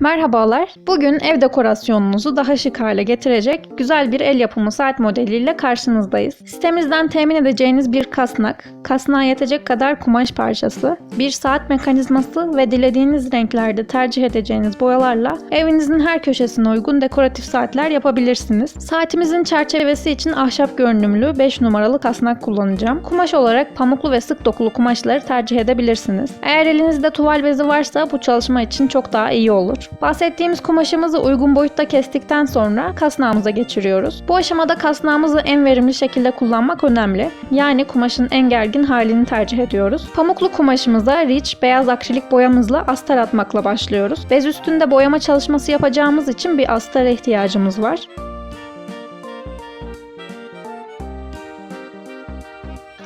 Merhabalar. Bugün ev dekorasyonunuzu daha şık hale getirecek güzel bir el yapımı saat modeliyle karşınızdayız. Sitemizden temin edeceğiniz bir kasnak, kasnağa yetecek kadar kumaş parçası, bir saat mekanizması ve dilediğiniz renklerde tercih edeceğiniz boyalarla evinizin her köşesine uygun dekoratif saatler yapabilirsiniz. Saatimizin çerçevesi için ahşap görünümlü 5 numaralı kasnak kullanacağım. Kumaş olarak pamuklu ve sık dokulu kumaşları tercih edebilirsiniz. Eğer elinizde tuval bezi varsa bu çalışma için çok daha iyi olur. Bahsettiğimiz kumaşımızı uygun boyutta kestikten sonra kasnağımıza geçiriyoruz. Bu aşamada kasnağımızı en verimli şekilde kullanmak önemli. Yani kumaşın en gergin halini tercih ediyoruz. Pamuklu kumaşımıza rich beyaz akrilik boyamızla astar atmakla başlıyoruz. Bez üstünde boyama çalışması yapacağımız için bir astara ihtiyacımız var.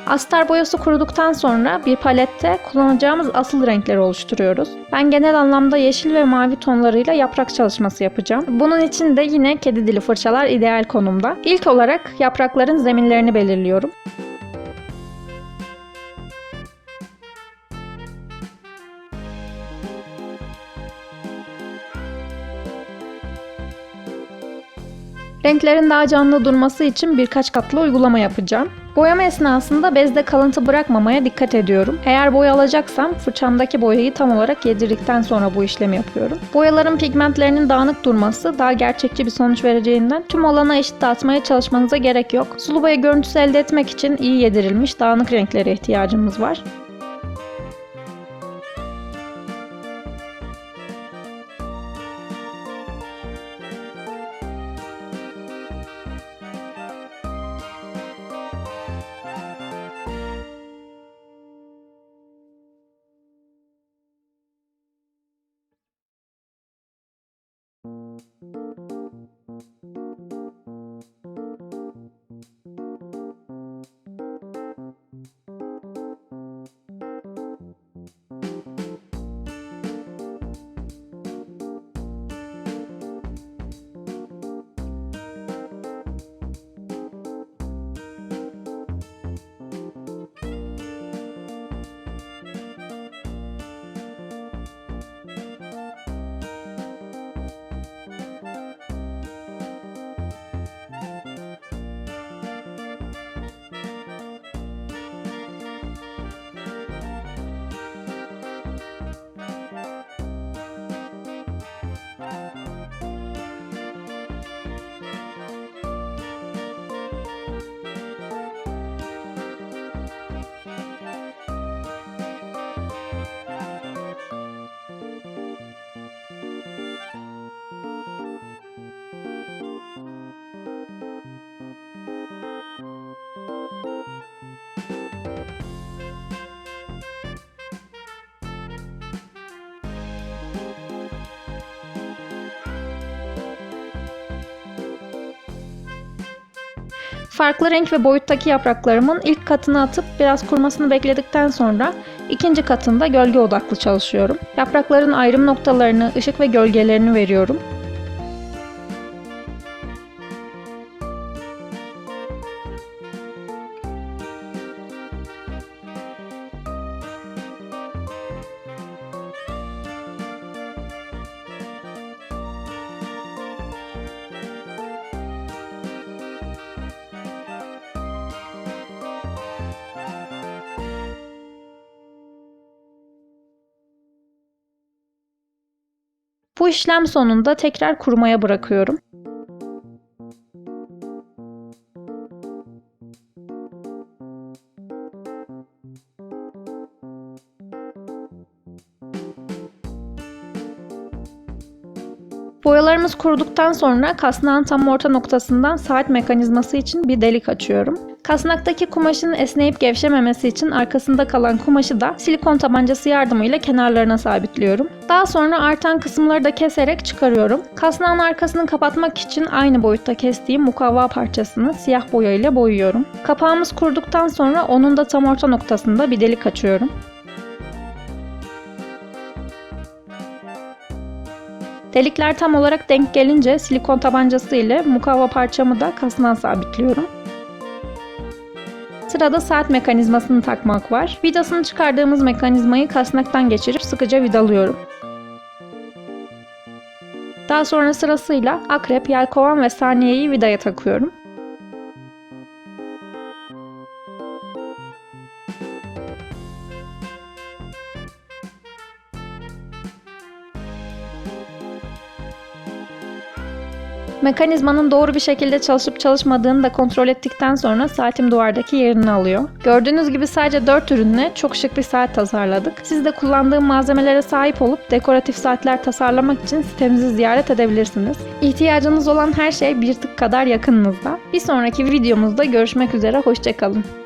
Astar boyası kuruduktan sonra bir palette kullanacağımız asıl renkleri oluşturuyoruz. Ben genel anlamda yeşil ve mavi tonlarıyla yaprak çalışması yapacağım. Bunun için de yine kedi dili fırçalar ideal konumda. İlk olarak yaprakların zeminlerini belirliyorum. Renklerin daha canlı durması için birkaç katlı uygulama yapacağım. Boyama esnasında bezde kalıntı bırakmamaya dikkat ediyorum. Eğer boya alacaksam fırçamdaki boyayı tam olarak yedirdikten sonra bu işlemi yapıyorum. Boyaların pigmentlerinin dağınık durması daha gerçekçi bir sonuç vereceğinden tüm alana eşit dağıtmaya çalışmanıza gerek yok. Sulu boya görüntüsü elde etmek için iyi yedirilmiş dağınık renklere ihtiyacımız var. Farklı renk ve boyuttaki yapraklarımın ilk katını atıp biraz kurumasını bekledikten sonra ikinci katında gölge odaklı çalışıyorum. Yaprakların ayrım noktalarını, ışık ve gölgelerini veriyorum. Bu işlem sonunda tekrar kurumaya bırakıyorum. Boyalarımız kuruduktan sonra kasnağın tam orta noktasından saat mekanizması için bir delik açıyorum. Kasnaktaki kumaşın esneyip gevşememesi için arkasında kalan kumaşı da silikon tabancası yardımıyla kenarlarına sabitliyorum. Daha sonra artan kısımları da keserek çıkarıyorum. Kasnağın arkasını kapatmak için aynı boyutta kestiğim mukavva parçasını siyah boya ile boyuyorum. Kapağımız kuruduktan sonra onun da tam orta noktasında bir delik açıyorum. Delikler tam olarak denk gelince silikon tabancası ile mukavva parçamı da kasnağa sabitliyorum. Sırada saat mekanizmasını takmak var. Vidasını çıkardığımız mekanizmayı kasnaktan geçirip sıkıca vidalıyorum. Daha sonra sırasıyla akrep, yelkovan ve saniyeyi vidaya takıyorum. Mekanizmanın doğru bir şekilde çalışıp çalışmadığını da kontrol ettikten sonra saatim duvardaki yerini alıyor. Gördüğünüz gibi sadece 4 ürünle çok şık bir saat tasarladık. Siz de kullandığım malzemelere sahip olup dekoratif saatler tasarlamak için sitemizi ziyaret edebilirsiniz. İhtiyacınız olan her şey bir tık kadar yakınınızda. Bir sonraki videomuzda görüşmek üzere, hoşçakalın.